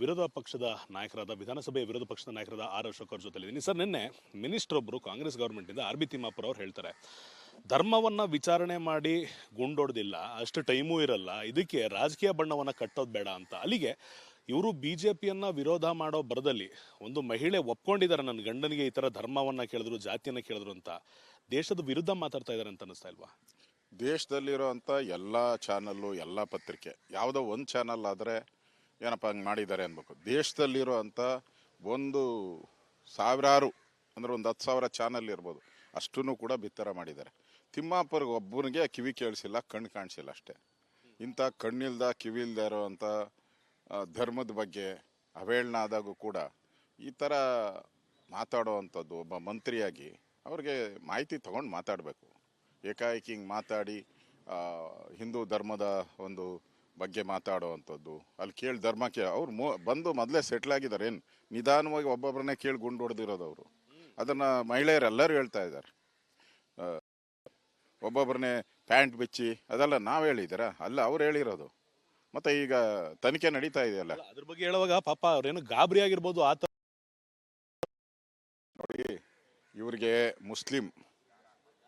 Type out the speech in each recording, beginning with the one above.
ವಿರೋಧ ಪಕ್ಷದ ನಾಯಕರಾದ, ವಿಧಾನಸಭೆಯ ವಿರೋಧ ಪಕ್ಷದ ನಾಯಕರಾದ ಆರ್ ಅಶೋಕ್ ಅವ್ರ ಜೊತೆಲಿದ್ದೀನಿ. ಸರ್, ನಿನ್ನೆ ಮಿನಿಸ್ಟರ್ ಒಬ್ಬರು ಕಾಂಗ್ರೆಸ್ ಗೌರ್ಮೆಂಟಿಂದ ಆರ್ ಬಿ ತಿಮ್ಮಾಪುರ ಅವ್ರು ಹೇಳ್ತಾರೆ, ಧರ್ಮವನ್ನ ವಿಚಾರಣೆ ಮಾಡಿ ಗುಂಡೊಡ್ದಿಲ್ಲ, ಅಷ್ಟು ಟೈಮೂ ಇರಲ್ಲ, ಇದಕ್ಕೆ ರಾಜಕೀಯ ಬಣ್ಣವನ್ನ ಕಟ್ಟೋದು ಬೇಡ ಅಂತ. ಅಲ್ಲಿಗೆ ಇವರು ಬಿ ಜೆ ಪಿಯನ್ನು ವಿರೋಧ ಮಾಡೋ ಬರದಲ್ಲಿ ಒಂದು ಮಹಿಳೆ ಒಪ್ಕೊಂಡಿದ್ದಾರೆ, ನನ್ನ ಗಂಡನಿಗೆ ಈ ತರ ಧರ್ಮವನ್ನ ಕೇಳಿದ್ರು, ಜಾತಿಯನ್ನ ಕೇಳಿದ್ರು ಅಂತ. ದೇಶದ ವಿರುದ್ಧ ಮಾತಾಡ್ತಾ ಇದ್ದಾರೆ ಅಂತ ಅನಿಸ್ತಾ ಇಲ್ವಾ? ದೇಶದಲ್ಲಿರೋ ಅಂಥ ಎಲ್ಲ ಚಾನಲ್ಲು, ಎಲ್ಲ ಪತ್ರಿಕೆ, ಯಾವುದೋ ಒಂದು ಚಾನಲ್ ಆದರೆ ಏನಪ್ಪ ಹಂಗೆ ಮಾಡಿದ್ದಾರೆ ಅನ್ಬೇಕು. ದೇಶದಲ್ಲಿರೋ ಅಂಥ ಒಂದು ಸಾವಿರಾರು ಅಂದ್ರೆ ಒಂದು ಹತ್ತು ಸಾವಿರ ಚಾನಲ್ ಇರ್ಬೋದು. ಅಷ್ಟೂ ಕೂಡ ಬಿತ್ತರ ಮಾಡಿದ್ದಾರೆ. ತಿಮ್ಮಾಪುರ್ಗೆ ಒಬ್ಬನಿಗೆ ಕಿವಿ ಕೇಳಿಸಿಲ್ಲ, ಕಣ್ಣು ಕಾಣಿಸಿಲ್ಲ ಅಷ್ಟೇ. ಇಂಥ ಕಣ್ಣಿಲ್ದ ಕಿವಿಲ್ದ ಇರೋವಂಥ ಧರ್ಮದ ಬಗ್ಗೆ ಅವೇಳನ ಆದಾಗೂ ಕೂಡ ಈ ಥರ ಮಾತಾಡೋವಂಥದ್ದು ಒಬ್ಬ ಮಂತ್ರಿಯಾಗಿ ಅವ್ರಿಗೆ ಮಾಹಿತಿ ತಗೊಂಡು ಮಾತಾಡಬೇಕು. ಏಕಾಏಕಿ ಹಿಂಗೆ ಮಾತಾಡಿ ಹಿಂದೂ ಧರ್ಮದ ಒಂದು ಬಗ್ಗೆ ಮಾತಾಡುವಂಥದ್ದು. ಅಲ್ಲಿ ಕೇಳಿ ಧರ್ಮಕ್ಕೆ ಅವ್ರು ಮೋ ಬಂದು ಮೊದಲೇ ಸೆಟ್ಲ್ ಆಗಿದ್ದಾರೆ. ಏನು ನಿಧಾನವಾಗಿ ಒಬ್ಬೊಬ್ಬರನ್ನೇ ಕೇಳಿ ಗುಂಡು ಹೊಡೆದಿರೋದು ಅವರು. ಅದನ್ನು ಮಹಿಳೆಯರೆಲ್ಲರೂ ಹೇಳ್ತಾ ಇದ್ದಾರೆ. ಒಬ್ಬೊಬ್ಬರನ್ನೇ ಪ್ಯಾಂಟ್ ಬಿಚ್ಚಿ ಅದೆಲ್ಲ ನಾವು ಹೇಳಿದ್ದೀರಾ? ಅಲ್ಲ ಅವ್ರು ಹೇಳಿರೋದು. ಮತ್ತೆ ಈಗ ತನಿಖೆ ನಡೀತಾ ಇದೆಯಲ್ಲ ಅದ್ರ ಬಗ್ಗೆ ಹೇಳುವಾಗ ಪಾಪ ಅವ್ರೇನು ಗಾಬರಿ ಆಗಿರ್ಬೋದು ಆತ ನೋಡಿ ಇವ್ರಿಗೆ ಮುಸ್ಲಿಂ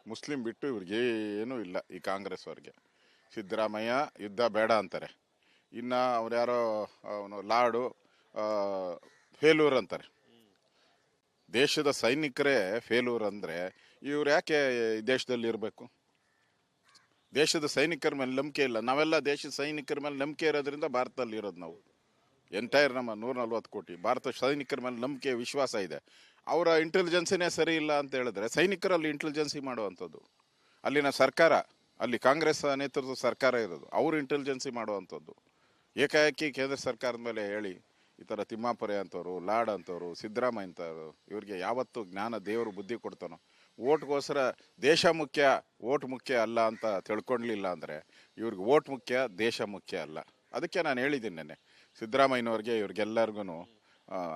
ಮುಸ್ಲಿಂ ಬಿಟ್ಟು ಇವ್ರಿಗೆ ಏನೂ ಇಲ್ಲ ಈ ಕಾಂಗ್ರೆಸ್ ಅವ್ರಿಗೆ ಸಿದ್ದರಾಮಯ್ಯ ಯುದ್ಧ ಬೇಡ ಅಂತಾರೆ. ಇನ್ನು ಅವ್ರು ಯಾರೋ, ಅವನು ಲಾಡು ಫೇಲೂರ್ ಅಂತಾರೆ. ದೇಶದ ಸೈನಿಕರೇ ಫೇಲೂರ್ ಅಂದರೆ ಇವ್ರು ಯಾಕೆ ದೇಶದಲ್ಲಿ ಇರಬೇಕು? ದೇಶದ ಸೈನಿಕರ ಮೇಲೆ ನಂಬಿಕೆ ಇಲ್ಲ. ನಾವೆಲ್ಲ ದೇಶದ ಸೈನಿಕರ ಮೇಲೆ ನಂಬಿಕೆ ಇರೋದ್ರಿಂದ ಭಾರತದಲ್ಲಿ ಇರೋದು ನಾವು. ಎಂಟೈರ್ ನಮ್ಮ ನೂರ ನಲ್ವತ್ತು ಕೋಟಿ. ಭಾರತ ಸೈನಿಕರ ಮೇಲೆ ನಂಬಿಕೆ, ವಿಶ್ವಾಸ ಇದೆ. ಅವರ ಇಂಟೆಲಿಜೆನ್ಸಿನೇ ಸರಿ ಇಲ್ಲ ಅಂತ ಹೇಳಿದ್ರೆ ಸೈನಿಕರಲ್ಲಿ ಇಂಟೆಲಿಜೆನ್ಸಿ ಮಾಡುವಂಥದ್ದು. ಅಲ್ಲಿನ ಸರ್ಕಾರ ಅಲ್ಲಿ ಕಾಂಗ್ರೆಸ್ ನೇತೃತ್ವದ ಸರ್ಕಾರ ಇರೋದು. ಅವರು ಇಂಟೆಲಿಜೆನ್ಸಿ ಮಾಡುವಂಥದ್ದು. ಏಕಾಏಕಿ ಕೇಂದ್ರ ಸರ್ಕಾರದ ಮೇಲೆ ಹೇಳಿ, ಈ ಥರ ತಿಮ್ಮಾಪುರೆ ಅಂಥವ್ರು, ಲಾಡ್ ಅಂಥವ್ರು, ಸಿದ್ದರಾಮಯ್ಯ ಅಂತವ್ರು ಇವ್ರಿಗೆ ಯಾವತ್ತು ಜ್ಞಾನ ದೇವರು ಬುದ್ಧಿ ಕೊಡ್ತಾನೋ, ಓಟ್ಗೋಸ್ಕರ ದೇಶ ಮುಖ್ಯ, ಓಟ್ ಮುಖ್ಯ ಅಲ್ಲ ಅಂತ ತಿಳ್ಕೊಳ್ಲಿಲ್ಲ ಅಂದರೆ ಇವ್ರಿಗೆ ಓಟ್ ಮುಖ್ಯ, ದೇಶ ಮುಖ್ಯ ಅಲ್ಲ. ಅದಕ್ಕೆ ನಾನು ಹೇಳಿದ್ದೀನಿ ನೆನ್ನೆ. ಸಿದ್ದರಾಮಯ್ಯನವ್ರಿಗೆ ಇವ್ರಿಗೆಲ್ಲರಿಗೂ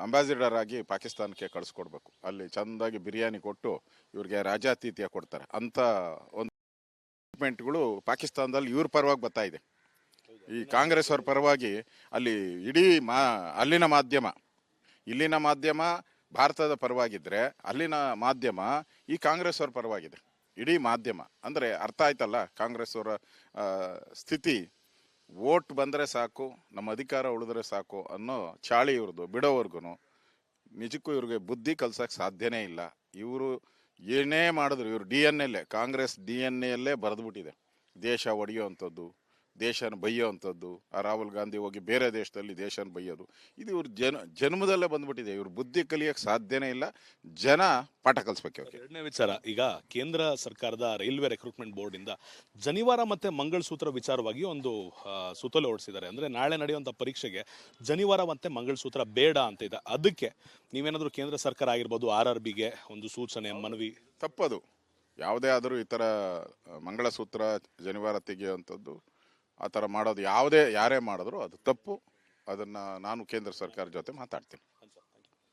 ಅಂಬಾಸಿಡರ್ ಆಗಿ ಪಾಕಿಸ್ತಾನಕ್ಕೆ ಕಳಿಸ್ಕೊಡ್ಬೇಕು. ಅಲ್ಲಿ ಚೆಂದಾಗಿ ಬಿರಿಯಾನಿ ಕೊಟ್ಟು ಇವ್ರಿಗೆ ರಾಜಾತಿಥ್ಯ ಕೊಡ್ತಾರೆ. ಅಂತ ಒಂದು ಗಳು ಪಾಕಿಸ್ತಾನದಲ್ಲಿ ಇವ್ರ ಪರವಾಗಿ ಬರ್ತಾ ಇದೆ. ಈ ಕಾಂಗ್ರೆಸ್ ಅವ್ರ ಪರವಾಗಿ ಅಲ್ಲಿ ಇಡೀ ಮಾ, ಅಲ್ಲಿನ ಮಾಧ್ಯಮ, ಇಲ್ಲಿನ ಮಾಧ್ಯಮ ಭಾರತದ ಪರವಾಗಿದ್ದರೆ ಅಲ್ಲಿನ ಮಾಧ್ಯಮ ಈ ಕಾಂಗ್ರೆಸ್ ಅವ್ರ ಪರವಾಗಿದೆ. ಇಡೀ ಮಾಧ್ಯಮ. ಅಂದರೆ ಅರ್ಥ ಆಯ್ತಲ್ಲ, ಕಾಂಗ್ರೆಸ್ ಅವರ ಸ್ಥಿತಿ. ವೋಟ್ ಬಂದರೆ ಸಾಕು, ನಮ್ಮ ಅಧಿಕಾರ ಉಳಿದ್ರೆ ಸಾಕು ಅನ್ನೋ ಚಾಳಿ ಇವ್ರದ್ದು ಬಿಡೋವರ್ಗು ನಿಜಕ್ಕೂ ಇವ್ರಿಗೆ ಬುದ್ಧಿ ಕಲ್ಸೋಕ್ಕೆ ಸಾಧ್ಯನೇ ಇಲ್ಲ. ಇವರು ಏನೇ ಮಾಡಿದ್ರು ಇವರು ಡಿ ಎನ್ ಎಲ್ಲೇ ಕಾಂಗ್ರೆಸ್ ಡಿ ಎನ್ ಎಲ್ಲೇ ಬರೆದ್ಬಿಟ್ಟಿದೆ. ದೇಶ ಒಡೆಯುವಂಥದ್ದು. ದೇಶನ ಬೈಯೋವಂಥದ್ದು ಆ ರಾಹುಲ್ ಗಾಂಧಿ ಹೋಗಿ ಬೇರೆ ದೇಶದಲ್ಲಿ ದೇಶನ ಬೈಯೋದು ಇದು ಇವ್ರ ಜನ ಜನ್ಮದಲ್ಲೇ ಬಂದ್ಬಿಟ್ಟಿದೆ. ಇವ್ರ ಬುದ್ಧಿ ಕಲಿಯಕ್ಕೆ ಸಾಧ್ಯನೇ ಇಲ್ಲ. ಜನ ಪಾಠ ಕಲಿಸ್ಬೇಕು ಎರಡನೇ ವಿಚಾರ ಈಗ ಕೇಂದ್ರ ಸರ್ಕಾರದ ರೈಲ್ವೆ ರೆಕ್ರೂಟ್ಮೆಂಟ್ ಬೋರ್ಡಿಂದ ಇಂದ ಜನಿವಾರ ಮತ್ತು ಮಂಗಳಸೂತ್ರ ವಿಚಾರವಾಗಿ ಒಂದು ಆ, ಸುತ್ತೋಲೆ ಹೊರಡಿಸಿದ್ದಾರೆ. ಅಂದ್ರೆ ನಾಳೆ ನಡೆಯುವಂಥ ಪರೀಕ್ಷೆಗೆ ಜನಿವಾರ ಮತ್ತು ಮಂಗಳಸೂತ್ರ ಬೇಡ ಅಂತ ಇದೆ. ಅದಕ್ಕೆ ನೀವೇನಾದರೂ ಕೇಂದ್ರ ಸರ್ಕಾರ ಆಗಿರ್ಬೋದು ಆರ್ ಆರ್ ಬಿಗೆ ಒಂದು ಸೂಚನೆ ಮನವಿ? ತಪ್ಪದು. ಯಾವುದೇ ಆದರೂ ಈ ಥರ ಆ, ಮಂಗಳಸೂತ್ರ ಜನಿವಾರ ತೆಗೆಯುವಂಥದ್ದು ಆ ಥರ ಮಾಡೋದು ಯಾವುದೇ ಯಾರೇ ಮಾಡಿದ್ರು ಅದು ತಪ್ಪು. ಅದನ್ನು ನಾನು ಕೇಂದ್ರ ಸರ್ಕಾರ ಜೊತೆ ಮಾತಾಡ್ತೀನಿ.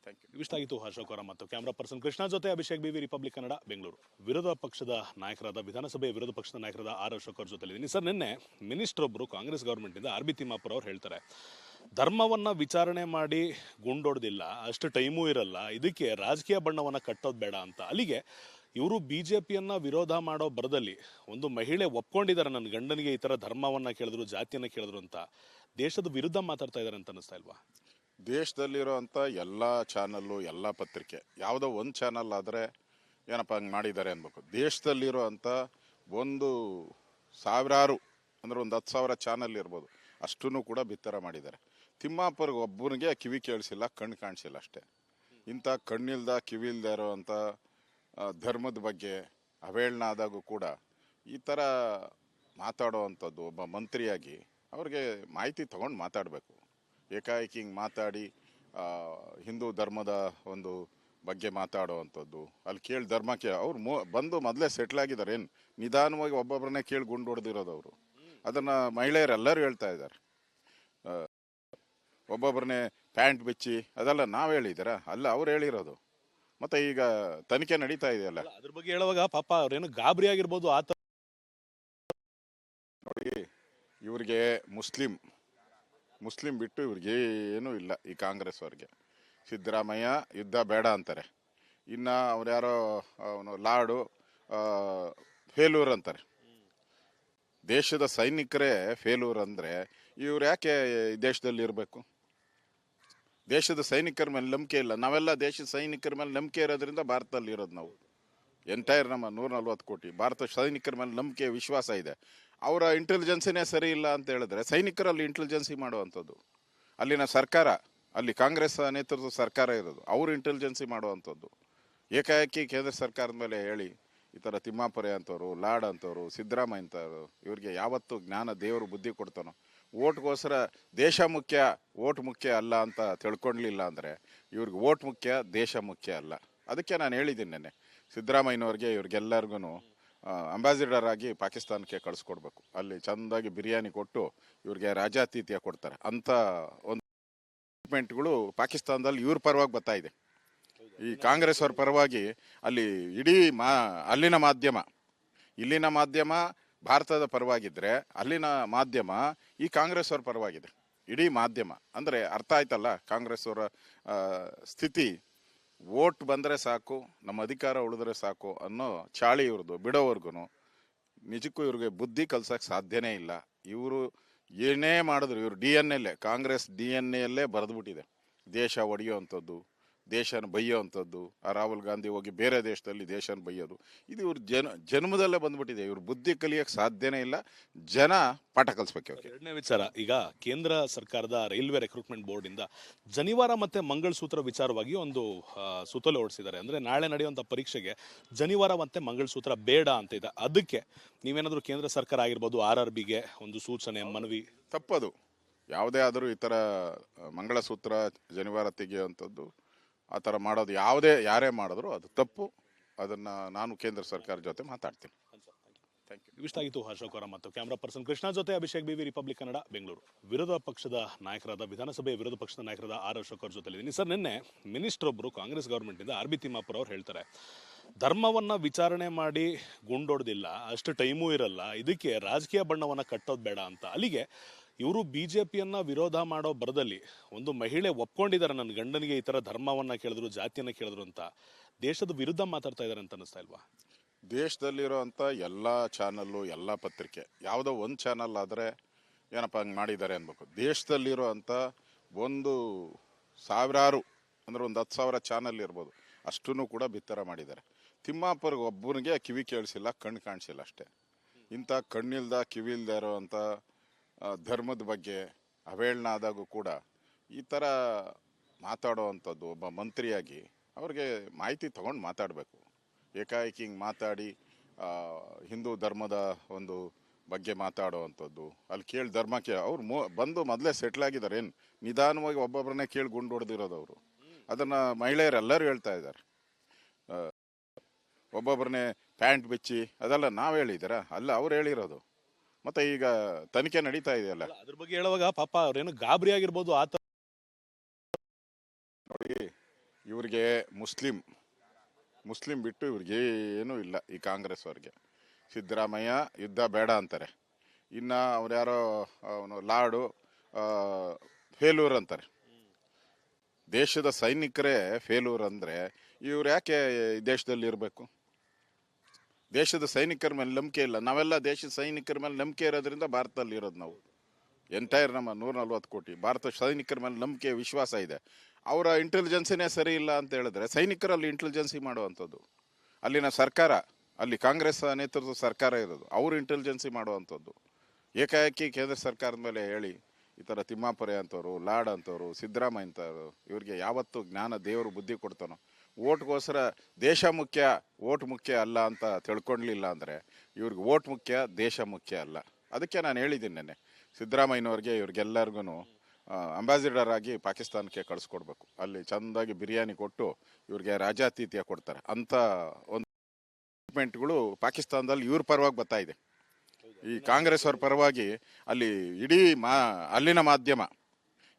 ಥ್ಯಾಂಕ್ ಯು ಇವಿಷ್ಟ ಆಗಿತ್ತು ಅಶೋಕ್ ಅವರ ಮತ್ತು ಕ್ಯಾಮ್ರಾ ಪರ್ಸನ್ ಕೃಷ್ಣ ಜೊತೆ Abhishek B V Republic Kannada Bengaluru ವಿರೋಧ ಪಕ್ಷದ ನಾಯಕರಾದ ವಿಧಾನಸಭೆಯ ವಿರೋಧ ಪಕ್ಷದ ನಾಯಕರಾದ ಆರ್ ಅಶೋಕ್ ಜೊತೆ ಇದ್ದೀನಿ ಸರ್ ನಿನ್ನೆ ಮಿನಿಸ್ಟರ್ ಒಬ್ಬರು ಕಾಂಗ್ರೆಸ್ ಗೌರ್ಮೆಂಟಿಂದ ಆರ್ ಬಿ ತಿಮ್ಮಾಪುರ ಅವ್ರು ಹೇಳ್ತಾರೆ ಧರ್ಮವನ್ನ ವಿಚಾರಣೆ ಮಾಡಿ ಗುಂಡೊಡ್ದಿಲ್ಲ ಅಷ್ಟು ಟೈಮೂ ಇರಲ್ಲ ಇದಕ್ಕೆ ರಾಜಕೀಯ ಬಣ್ಣವನ್ನ ಕಟ್ಟೋದು ಬೇಡ ಅಂತ. ಅಲ್ಲಿಗೆ ಇವರು ಬಿಜೆಪಿಯನ್ನ ವಿರೋಧ ಮಾಡೋ ಬರದಲ್ಲಿ ಒಂದು ಮಹಿಳೆ ಒಪ್ಕೊಂಡಿದ್ದಾರೆ. ನನ್ನ ಗಂಡನಿಗೆ ಈ ತರ ಧರ್ಮವನ್ನ ಕೇಳಿದ್ರು ಜಾತಿಯನ್ನ ಕೇಳಿದ್ರು ಅಂತ ದೇಶದ ವಿರುದ್ಧ ಮಾತಾಡ್ತಾ ಇದ್ದಾರೆ ಅಂತ ಅನಿಸ್ತಾ ಇಲ್ವಾ? ದೇಶದಲ್ಲಿರೋಂಥ ಎಲ್ಲ ಚಾನಲ್ಲು ಎಲ್ಲ ಪತ್ರಿಕೆ ಯಾವುದೋ ಒಂದು ಚಾನಲ್ ಆದರೆ ಏನಪ್ಪ ಹಂಗೆ ಮಾಡಿದ್ದಾರೆ ಅನ್ಬೇಕು. ದೇಶದಲ್ಲಿರೋ ಅಂಥ ಒಂದು ಸಾವಿರಾರು ಅಂದ್ರೆ ಒಂದು ಹತ್ತು ಸಾವಿರ ಚಾನಲ್ ಇರ್ಬೋದು ಅಷ್ಟೂ ಕೂಡ ಬಿತ್ತರ ಮಾಡಿದ್ದಾರೆ. ತಿಮ್ಮಾಪುರ್ಗೆ ಒಬ್ಬನಿಗೆ ಕಿವಿ ಕೇಳಿಸಿಲ್ಲ ಕಣ್ಣು ಕಾಣಿಸಿಲ್ಲ ಅಷ್ಟೇ. ಇಂಥ ಕಣ್ಣಿಲ್ದ ಕಿವಿ ಇಲ್ಲದೆ ಆ, ಧರ್ಮದ ಬಗ್ಗೆ ಅವೇಳನ ಆದಾಗೂ ಕೂಡ ಈ ಥರ ಮಾತಾಡುವಂಥದ್ದು ಒಬ್ಬ ಮಂತ್ರಿಯಾಗಿ ಅವ್ರಿಗೆ ಮಾಹಿತಿ ತಗೊಂಡು ಮಾತಾಡಬೇಕು. ಏಕಾಏಕಿ ಹಿಂಗೆ ಮಾತಾಡಿ ಹಿಂದೂ ಧರ್ಮದ ಒಂದು ಬಗ್ಗೆ ಮಾತಾಡುವಂಥದ್ದು. ಅಲ್ಲಿ ಕೇಳಿ ಧರ್ಮಕ್ಕೆ ಅವ್ರು ಮೋ, ಬಂದು ಮೊದಲೇ ಸೆಟ್ಲ್ ಆಗಿದ್ದಾರೆ. ಏನು ನಿಧಾನವಾಗಿ ಒಬ್ಬೊಬ್ಬರನ್ನೇ ಕೇಳಿ ಗುಂಡು ಹೊಡೆದಿರೋದು ಅವರು. ಅದನ್ನು ಮಹಿಳೆಯರೆಲ್ಲರೂ ಹೇಳ್ತಾ ಇದ್ದಾರೆ. ಒಬ್ಬೊಬ್ಬರನ್ನೇ ಪ್ಯಾಂಟ್ ಬಿಚ್ಚಿ, ಅದೆಲ್ಲ ನಾವು ಹೇಳಿದ್ದೀರಾ? ಅಲ್ಲ, ಅವ್ರು ಹೇಳಿರೋದು. ಮತ್ತೆ ಈಗ ತನಿಖೆ ನಡೀತಾ ಇದೆಯಲ್ಲ? ಅಲ್ಲ, ಅದ್ರ ಬಗ್ಗೆ ಹೇಳುವಾಗ ಪಾಪ ಅವ್ರೇನು ಗಾಬರಿ ಆಗಿರ್ಬೋದು ಆತ ನೋಡಿ ಇವ್ರಿಗೆ ಮುಸ್ಲಿಂ ಮುಸ್ಲಿಂ ಬಿಟ್ಟು ಇವ್ರಿಗೆ ಏನೂ ಇಲ್ಲ ಈ ಕಾಂಗ್ರೆಸ್ ಅವ್ರಿಗೆ. ಸಿದ್ದರಾಮಯ್ಯ ಯುದ್ಧ ಬೇಡ ಅಂತಾರೆ. ಇನ್ನು ಅವ್ರು ಯಾರೋ ಅವನು ಲಾಡು ಫೇಲೂರ್ ಅಂತಾರೆ. ದೇಶದ ಸೈನಿಕರೇ ಫೇಲೂರ್ ಅಂದರೆ ಇವ್ರು ಯಾಕೆ ಈ ದೇಶದಲ್ಲಿ ಇರಬೇಕು? ದೇಶದ ಸೈನಿಕರ ಮೇಲೆ ನಂಬಿಕೆ ಇಲ್ಲ. ನಾವೆಲ್ಲ ದೇಶದ ಸೈನಿಕರ ಮೇಲೆ ನಂಬಿಕೆ ಇರೋದ್ರಿಂದ ಭಾರತದಲ್ಲಿ ಇರೋದು ನಾವು. ಎಂಟೈರ್ ನಮ್ಮ ನೂರ ನಲ್ವತ್ತು ಕೋಟಿ. ಭಾರತ ಸೈನಿಕರ ಮೇಲೆ ನಂಬಿಕೆ, ವಿಶ್ವಾಸ ಇದೆ. ಅವರ ಇಂಟೆಲಿಜೆನ್ಸಿನೇ ಸರಿ ಇಲ್ಲ ಅಂತ ಹೇಳಿದ್ರೆ ಸೈನಿಕರಲ್ಲಿ ಇಂಟೆಲಿಜೆನ್ಸಿ ಮಾಡುವಂಥದ್ದು. ಅಲ್ಲಿನ ಸರ್ಕಾರ, ಅಲ್ಲಿ ಕಾಂಗ್ರೆಸ್ ನೇತೃತ್ವದ ಸರ್ಕಾರ ಇರೋದು. ಅವರು ಇಂಟೆಲಿಜೆನ್ಸಿ ಮಾಡುವಂಥದ್ದು. ಏಕಾಏಕಿ ಕೇಂದ್ರ ಸರ್ಕಾರದ ಮೇಲೆ ಹೇಳಿ, ಈ ಥರ ತಿಮ್ಮಾಪುರೆ ಅಂಥವ್ರು ಲಾಡ್ ಅಂಥವ್ರು, ಸಿದ್ದರಾಮಯ್ಯ ಅಂತವರು ಇವರಿಗೆ ಯಾವತ್ತು ಜ್ಞಾನ, ದೇವರು ಬುದ್ಧಿ ಕೊಡ್ತಾನೋ ಓಟ್ಗೋಸ್ಕರ ದೇಶ ಮುಖ್ಯ, ಓಟ್ ಮುಖ್ಯ ಅಲ್ಲ ಅಂತ ತಿಳ್ಕೊಳ್ಲಿಲ್ಲ ಅಂದರೆ ಇವ್ರಿಗೆ ಓಟ್ ಮುಖ್ಯ, ದೇಶ ಮುಖ್ಯ ಅಲ್ಲ. ಅದಕ್ಕೆ ನಾನು ಹೇಳಿದ್ದೀನಿ ನೆನ್ನೆ. ಸಿದ್ದರಾಮಯ್ಯನವ್ರಿಗೆ ಇವ್ರಿಗೆಲ್ಲರಿಗೂ ಅಂಬಾಸಿಡರ್ ಆಗಿ ಪಾಕಿಸ್ತಾನಕ್ಕೆ ಕಳಿಸ್ಕೊಡ್ಬೇಕು. ಅಲ್ಲಿ ಚೆಂದಾಗಿ ಬಿರಿಯಾನಿ ಕೊಟ್ಟು ಇವ್ರಿಗೆ ರಾಜಾತಿಥ್ಯ ಕೊಡ್ತಾರೆ. ಅಂತ ಒಂದು ಗಳು ಪಾಕಿಸ್ತಾನದಲ್ಲಿ ಇವ್ರ ಪರವಾಗಿ ಬರ್ತಾ ಇದೆ. ಈ ಕಾಂಗ್ರೆಸ್ ಅವ್ರ ಪರವಾಗಿ ಅಲ್ಲಿ ಇಡೀ ಮಾ, ಅಲ್ಲಿನ ಮಾಧ್ಯಮ, ಇಲ್ಲಿನ ಮಾಧ್ಯಮ ಭಾರತದ ಪರವಾಗಿದ್ದರೆ ಅಲ್ಲಿನ ಮಾಧ್ಯಮ ಈ ಕಾಂಗ್ರೆಸ್ ಅವ್ರ ಪರವಾಗಿದೆ. ಇಡೀ ಮಾಧ್ಯಮ. ಅಂದರೆ ಅರ್ಥ ಆಯ್ತಲ್ಲ ಕಾಂಗ್ರೆಸ್ ಅವರ ಸ್ಥಿತಿ. ವೋಟ್ ಬಂದರೆ ಸಾಕು, ನಮ್ಮ ಅಧಿಕಾರ ಉಳಿದ್ರೆ ಸಾಕು ಅನ್ನೋ ಚಾಳಿ ಇವ್ರದ್ದು ಬಿಡೋವರ್ಗು ನಿಜಕ್ಕೂ ಇವ್ರಿಗೆ ಬುದ್ಧಿ ಕಲ್ಸಕ್ಕೆ ಸಾಧ್ಯನೇ ಇಲ್ಲ. ಇವರು ಏನೇ ಮಾಡಿದ್ರು, ಇವ್ರು ಡಿ ಎನ್ ಎಲ್ಲೇ ಕಾಂಗ್ರೆಸ್ ಡಿ ಎನ್ ಎಲ್ಲೇ ಬರೆದ್ಬಿಟ್ಟಿದೆ. ದೇಶ ಒಡೆಯುವಂಥದ್ದು. ದೇಶನ ಬೈಯೋವಂಥದ್ದು ಆ ರಾಹುಲ್ ಗಾಂಧಿ ಹೋಗಿ ಬೇರೆ ದೇಶದಲ್ಲಿ ದೇಶನ ಬೈಯೋದು ಇದು ಇವ್ರ ಜನ ಜನ್ಮದಲ್ಲೇ ಬಂದ್ಬಿಟ್ಟಿದೆ. ಇವ್ರ ಬುದ್ಧಿ ಕಲಿಯಕ್ಕೆ ಸಾಧ್ಯನೇ ಇಲ್ಲ. ಜನ ಪಾಠ ಕಲಿಸ್ಬೇಕು ಎರಡನೇ ವಿಚಾರ ಈಗ ಕೇಂದ್ರ ಸರ್ಕಾರದ ರೈಲ್ವೆ ರೆಕ್ರೂಟ್ಮೆಂಟ್ ಬೋರ್ಡ್ ಇಂದ ಜನಿವಾರ ಮತ್ತೆ ಮಂಗಳಸೂತ್ರ ವಿಚಾರವಾಗಿ ಒಂದು ಸುತ್ತಲು ಸುತ್ತೋಲೆ ಅಂದರೆ ನಾಳೆ ನಡೆಯುವಂಥ ಪರೀಕ್ಷೆಗೆ ಜನಿವಾರ ಮತ್ತೆ ಮಂಗಳಸೂತ್ರ ಬೇಡ ಅಂತ ಇದೆ. ಅದಕ್ಕೆ ನೀವೇನಾದರೂ ಕೇಂದ್ರ ಸರ್ಕಾರ ಆಗಿರ್ಬೋದು ಆರ್ ಆರ್ ಬಿಗೆ ಒಂದು ಸೂಚನೆ ಮನವಿ? ತಪ್ಪದು. ಯಾವುದೇ ಆದರೂ ಈ ಥರ ಮಂಗಳಸೂತ್ರ ಜನಿವಾರ ತೆಗೆಯುವಂಥದ್ದು ಆ ಥರ ಮಾಡೋದು ಯಾವುದೇ ಯಾರೇ ಮಾಡಿದ್ರು ಅದು ತಪ್ಪು. ಅದನ್ನು ನಾನು ಕೇಂದ್ರ ಸರ್ಕಾರ ಜೊತೆ ಮಾತಾಡ್ತೀನಿ. ಥ್ಯಾಂಕ್ ಯು ಇಷ್ಟ ಆಗಿತ್ತು ಅಶೋಕ್ ಅವರ ಮತ್ತು ಕ್ಯಾಮರಾ ಪರ್ಸನ್ ಕೃಷ್ಣ ಜೊತೆ Abhishek B V Republic Kannada Bengaluru ವಿರೋಧ ಪಕ್ಷದ ನಾಯಕರಾದ ವಿಧಾನಸಭೆ ವಿರೋಧ ಪಕ್ಷದ ನಾಯಕರಾದ ಆರ್ ಅಶೋಕ್ ಅವ್ರ ಜೊತೆ ಸರ್ ನಿನ್ನೆ ಮಿನಿಸ್ಟರ್ ಒಬ್ಬರು ಕಾಂಗ್ರೆಸ್ ಗೌರ್ಮೆಂಟಿಂದ ಇಂದ ಆರ್ ಬಿ ತಿಮ್ಮಾಪುರ ಅವ್ರು ಹೇಳ್ತಾರೆ ಧರ್ಮವನ್ನ ವಿಚಾರಣೆ ಮಾಡಿ ಗುಂಡೊಡ್ದಿಲ್ಲ ಅಷ್ಟು ಟೈಮೂ ಇರಲ್ಲ ಇದಕ್ಕೆ ರಾಜಕೀಯ ಬಣ್ಣವನ್ನ ಕಟ್ಟೋದು ಬೇಡ ಅಂತ. ಅಲ್ಲಿಗೆ ಇವರು ಬಿ ಜೆ ಪಿಯನ್ನು ವಿರೋಧ ಮಾಡೋ ಬರದಲ್ಲಿ ಒಂದು ಮಹಿಳೆ ಒಪ್ಕೊಂಡಿದ್ದಾರೆ. ನನ್ನ ಗಂಡನಿಗೆ ಈ ತರ ಧರ್ಮವನ್ನ ಕೇಳಿದ್ರು ಜಾತಿಯನ್ನ ಕೇಳಿದ್ರು ಅಂತ. ದೇಶದ ವಿರುದ್ಧ ಮಾತಾಡ್ತಾ ಇದ್ದಾರೆ ಅಂತ ಅನಿಸ್ತಾ ಇಲ್ವಾ? ದೇಶದಲ್ಲಿರೋವಂಥ ಎಲ್ಲ ಚಾನಲ್ಲು ಎಲ್ಲ ಪತ್ರಿಕೆ ಯಾವುದೋ ಒಂದು ಚಾನಲ್ ಆದರೆ ಏನಪ್ಪ ಹಂಗೆ ಮಾಡಿದ್ದಾರೆ ಅನ್ಬೇಕು. ದೇಶದಲ್ಲಿರೋವಂಥ ಒಂದು ಸಾವಿರಾರು ಅಂದರೆ ಒಂದು ಹತ್ತು ಸಾವಿರ ಚಾನಲ್ ಇರ್ಬೋದು. ಅಷ್ಟೂ ಕೂಡ ಬಿತ್ತರ ಮಾಡಿದ್ದಾರೆ. ತಿಮ್ಮಾಪುರ್ಗೆ ಒಬ್ಬನಿಗೆ ಕಿವಿ ಕೇಳಿಸಿಲ್ಲ ಕಣ್ಣು ಕಾಣಿಸಿಲ್ಲ ಅಷ್ಟೇ. ಇಂಥ ಕಣ್ಣಿಲ್ದ ಕಿವಿ ಇರೋವಂಥ ಆ, ಧರ್ಮದ ಬಗ್ಗೆ ಅವೇಳನ ಆದಾಗೂ ಕೂಡ ಈ ಥರ ಮಾತಾಡೋವಂಥದ್ದು ಒಬ್ಬ ಮಂತ್ರಿಯಾಗಿ ಅವ್ರಿಗೆ ಮಾಹಿತಿ ತಗೊಂಡು ಮಾತಾಡಬೇಕು. ಏಕಾಏಕಿ ಹಿಂಗೆ ಮಾತಾಡಿ ಹಿಂದೂ ಧರ್ಮದ ಒಂದು ಬಗ್ಗೆ ಮಾತಾಡೋವಂಥದ್ದು, ಅಲ್ಲಿ ಕೇಳಿ ಧರ್ಮಕ್ಕೆ ಅವ್ರು ಮೋ, ಬಂದು ಮೊದಲೇ ಸೆಟ್ಲ್ ಆಗಿದ್ದಾರೆ. ಏನು ನಿಧಾನವಾಗಿ ಒಬ್ಬೊಬ್ಬರನ್ನೇ ಕೇಳಿ ಗುಂಡು ಹೊಡೆದಿರೋದು ಅವರು. ಅದನ್ನು ಮಹಿಳೆಯರೆಲ್ಲರೂ ಹೇಳ್ತಾ ಇದ್ದಾರೆ. ಒಬ್ಬೊಬ್ಬರನ್ನೇ ಪ್ಯಾಂಟ್ ಬಿಚ್ಚಿ, ಅದೆಲ್ಲ ನಾವು ಹೇಳಿದ್ದೀರಾ? ಅಲ್ಲ, ಅವ್ರು ಹೇಳಿರೋದು. ಮತ್ತೆ ಈಗ ತನಿಖೆ ನಡೀತಾ ಇದೆಯಲ್ಲ? ಅಲ್ಲ, ಅದ್ರ ಬಗ್ಗೆ ಹೇಳುವಾಗ ಪಾಪ ಅವ್ರೇನು ಗಾಬರಿ ಆಗಿರ್ಬೋದು ಆತ ನೋಡಿ ಇವ್ರಿಗೆ ಮುಸ್ಲಿಂ ಮುಸ್ಲಿಂ ಬಿಟ್ಟು ಇವ್ರಿಗೆ ಏನೂ ಇಲ್ಲ ಈ ಕಾಂಗ್ರೆಸ್ ಅವ್ರಿಗೆ. ಸಿದ್ದರಾಮಯ್ಯ ಯುದ್ಧ ಬೇಡ ಅಂತಾರೆ. ಇನ್ನು ಅವ್ರು ಯಾರೋ ಅವನು ಲಾಡು ಫೇಲೂರ್ ಅಂತಾರೆ. ದೇಶದ ಸೈನಿಕರೇ ಫೇಲೂರ್ ಅಂದರೆ ಇವ್ರು ಯಾಕೆ ದೇಶದಲ್ಲಿ ಇರಬೇಕು? ದೇಶದ ಸೈನಿಕರ ಮೇಲೆ ನಂಬಿಕೆ ಇಲ್ಲ. ನಾವೆಲ್ಲ ದೇಶದ ಸೈನಿಕರ ಮೇಲೆ ನಂಬಿಕೆ ಇರೋದ್ರಿಂದ ಭಾರತದಲ್ಲಿ ಇರೋದು ನಾವು. ಎಂಟೈರ್ ನಮ್ಮ ನೂರ ನಲ್ವತ್ತು ಕೋಟಿ. ಭಾರತ ಸೈನಿಕರ ಮೇಲೆ ನಂಬಿಕೆ, ವಿಶ್ವಾಸ ಇದೆ. ಅವರ ಇಂಟೆಲಿಜೆನ್ಸಿನೇ ಸರಿ ಇಲ್ಲ ಅಂತ ಹೇಳಿದ್ರೆ ಸೈನಿಕರಲ್ಲಿ ಇಂಟೆಲಿಜೆನ್ಸಿ ಮಾಡುವಂಥದ್ದು. ಅಲ್ಲಿನ ಸರ್ಕಾರ, ಅಲ್ಲಿ ಕಾಂಗ್ರೆಸ್ ನೇತೃತ್ವದ ಸರ್ಕಾರ ಇರೋದು. ಅವರು ಇಂಟೆಲಿಜೆನ್ಸಿ ಮಾಡುವಂಥದ್ದು. ಏಕಾಏಕಿ ಕೇಂದ್ರ ಸರ್ಕಾರದ ಮೇಲೆ ಹೇಳಿ ಈ ಥರ ತಿಮ್ಮಾಪುರೆ ಅಂತವರು ಲಾಡ್ ಅಂಥವ್ರು, ಸಿದ್ದರಾಮಯ್ಯ ಅಂತವರು ಇವರಿಗೆ ಯಾವತ್ತು ಜ್ಞಾನ, ದೇವರು ಬುದ್ಧಿ ಕೊಡ್ತಾನೋ ಓಟ್ಗೋಸ್ಕರ ದೇಶ ಮುಖ್ಯ, ಓಟ್ ಮುಖ್ಯ ಅಲ್ಲ ಅಂತ ತಿಳ್ಕೊಳ್ಲಿಲ್ಲ ಅಂದರೆ ಇವ್ರಿಗೆ ಓಟ್ ಮುಖ್ಯ, ದೇಶ ಮುಖ್ಯ ಅಲ್ಲ. ಅದಕ್ಕೆ ನಾನು ಹೇಳಿದ್ದೀನಿ ನೆನ್ನೆ. ಸಿದ್ದರಾಮಯ್ಯನವ್ರಿಗೆ ಇವ್ರಿಗೆಲ್ಲರಿಗೂ ಅಂಬಾಸಿಡರ್ ಆಗಿ ಪಾಕಿಸ್ತಾನಕ್ಕೆ ಕಳಿಸ್ಕೊಡ್ಬೇಕು. ಅಲ್ಲಿ ಚೆಂದಾಗಿ ಬಿರಿಯಾನಿ ಕೊಟ್ಟು ಇವ್ರಿಗೆ ರಾಜಾತಿಥ್ಯ ಕೊಡ್ತಾರೆ. ಅಂತ ಒಂದು ಗಳು ಪಾಕಿಸ್ತಾನದಲ್ಲಿ ಇವ್ರ ಪರವಾಗಿ ಬರ್ತಾ ಇದೆ. ಈ ಕಾಂಗ್ರೆಸ್ ಅವ್ರ ಪರವಾಗಿ ಅಲ್ಲಿ ಇಡೀ ಮಾ, ಅಲ್ಲಿನ ಮಾಧ್ಯಮ,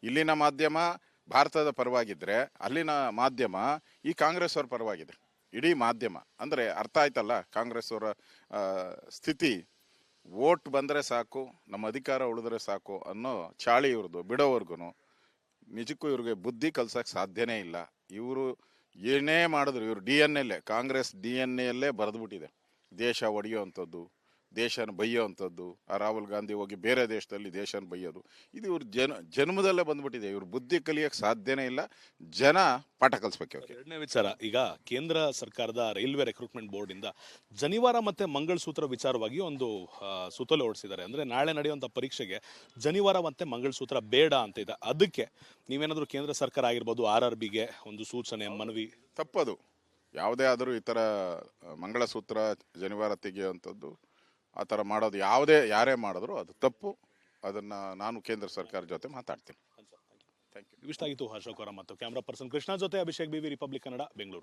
ಇಲ್ಲಿನ ಮಾಧ್ಯಮ ಭಾರತದ ಪರವಾಗಿದ್ದರೆ ಅಲ್ಲಿನ ಮಾಧ್ಯಮ ಈ ಕಾಂಗ್ರೆಸ್ ಅವ್ರ ಪರವಾಗಿದೆ. ಇಡೀ ಮಾಧ್ಯಮ. ಅಂದರೆ ಅರ್ಥ ಆಯ್ತಲ್ಲ ಕಾಂಗ್ರೆಸ್ ಅವರ ಸ್ಥಿತಿ. ವೋಟ್ ಬಂದರೆ ಸಾಕು, ನಮ್ಮ ಅಧಿಕಾರ ಉಳಿದ್ರೆ ಸಾಕು ಅನ್ನೋ ಚಾಳಿ ಇವ್ರದ್ದು ಬಿಡೋವರ್ಗು ನಿಜಕ್ಕೂ ಇವ್ರಿಗೆ ಬುದ್ಧಿ ಕಲ್ಸಕ್ಕೆ ಸಾಧ್ಯನೇ ಇಲ್ಲ. ಇವರು ಏನೇ ಮಾಡಿದ್ರು, ಇವರು ಡಿ ಎನ್ ಎಲ್ಲೇ ಕಾಂಗ್ರೆಸ್ ಡಿ ಎನ್ ಎಲ್ಲೇ ಬರೆದ್ಬಿಟ್ಟಿದೆ. ದೇಶ ಒಡೆಯುವಂಥದ್ದು. ದೇಶನ ಬೈಯೋವಂಥದ್ದು ಆ ರಾಹುಲ್ ಗಾಂಧಿ ಹೋಗಿ ಬೇರೆ ದೇಶದಲ್ಲಿ ದೇಶನ ಬೈಯೋದು ಇದು ಇವ್ರ ಜನ ಜನ್ಮದಲ್ಲೇ ಬಂದ್ಬಿಟ್ಟಿದೆ. ಇವ್ರ ಬುದ್ಧಿ ಕಲಿಯಕ್ಕೆ ಸಾಧ್ಯನೇ ಇಲ್ಲ. ಜನ ಪಾಠ ಕಲಿಸ್ಬೇಕು ಇವ್ರಿಗೆ. ಎರಡನೇ ವಿಚಾರ ಈಗ ಕೇಂದ್ರ ಸರ್ಕಾರದ ರೈಲ್ವೆ ರೆಕ್ರೂಟ್ಮೆಂಟ್ ಬೋರ್ಡಿಂದ ಇಂದ ಜನಿವಾರ ಮತ್ತು ಮಂಗಳಸೂತ್ರ ವಿಚಾರವಾಗಿ ಒಂದು ಆ, ಸುತ್ತೋಲೆ ಹೊರಡಿಸಿದ್ದಾರೆ ಅಂದ್ರೆ ನಾಳೆ ನಡೆಯುವಂಥ ಪರೀಕ್ಷೆಗೆ ಜನಿವಾರ ಮತ್ತು ಮಂಗಳಸೂತ್ರ ಬೇಡ ಅಂತ ಇದೆ. ಅದಕ್ಕೆ ನೀವೇನಾದರೂ ಕೇಂದ್ರ ಸರ್ಕಾರ ಆಗಿರ್ಬೋದು ಆರ್ ಆರ್ ಬಿಗೆ ಒಂದು ಸೂಚನೆ ಮನವಿ? ತಪ್ಪದು. ಯಾವುದೇ ಆದರೂ ಈ ಥರ ಮಂಗಳಸೂತ್ರ ಜನಿವಾರ ತೆಗೆಯುವಂಥದ್ದು ಆ ಥರ ಮಾಡೋದು ಯಾವುದೇ ಯಾರೇ ಮಾಡಿದ್ರು ಅದು ತಪ್ಪು. ಅದನ್ನು ನಾನು ಕೇಂದ್ರ ಸರ್ಕಾರ ಜೊತೆ ಮಾತಾಡ್ತೀನಿ. Thank you. ಇವಿಷ್ಟಾಗಿತ್ತು ಅಶೋಕ್ ಅವರ ಮತ್ತು ಕ್ಯಾಮ್ರಾ ಪರ್ಸನ್ ಕೃಷ್ಣ ಜೊತೆ ಅಭಿಷೇಕ್ ಬಿ ರಿಪಬ್ಲಿಕ್ ಕನ್ನಡ ಬೆಂಗಳೂರು.